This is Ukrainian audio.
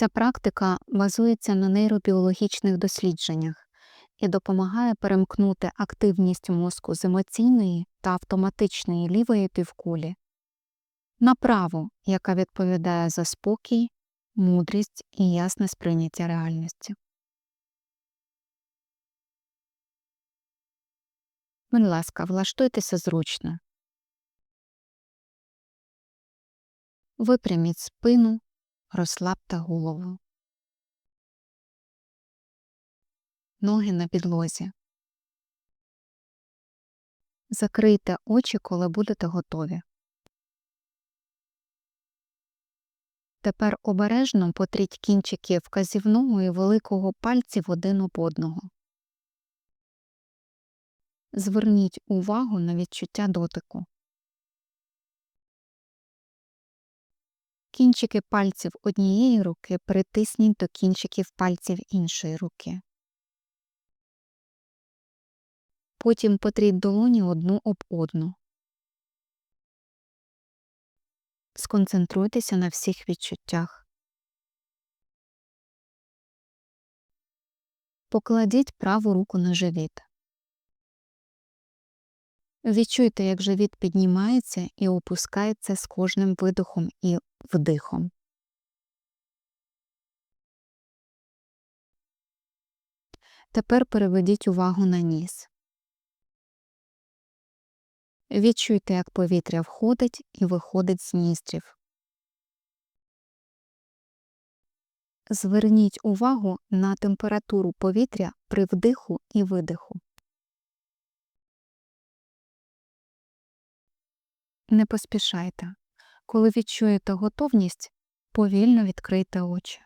Ця практика базується на нейробіологічних дослідженнях і допомагає перемкнути активність мозку з емоційної та автоматичної лівої півкулі на праву, яка відповідає за спокій, мудрість і ясне сприйняття реальності. Будь ласка, влаштуйтеся зручно. Випряміть спину, розслабте голову. Ноги на підлозі. Закрийте очі, коли будете готові. Тепер обережно потріть кінчики вказівного і великого пальців один об одного. Зверніть увагу на відчуття дотику. Кінчики пальців однієї руки притисніть до кінчиків пальців іншої руки. Потім потріть долоні одну об одну. Сконцентруйтеся на всіх відчуттях. Покладіть праву руку на живіт. Відчуйте, як живіт піднімається і опускається з кожним видохом і вдихом. Тепер переведіть увагу на ніс. Відчуйте, як повітря входить і виходить з ністрів. Зверніть увагу на температуру повітря при вдиху і видиху. Не поспішайте. Коли відчуєте готовність, повільно відкрийте очі.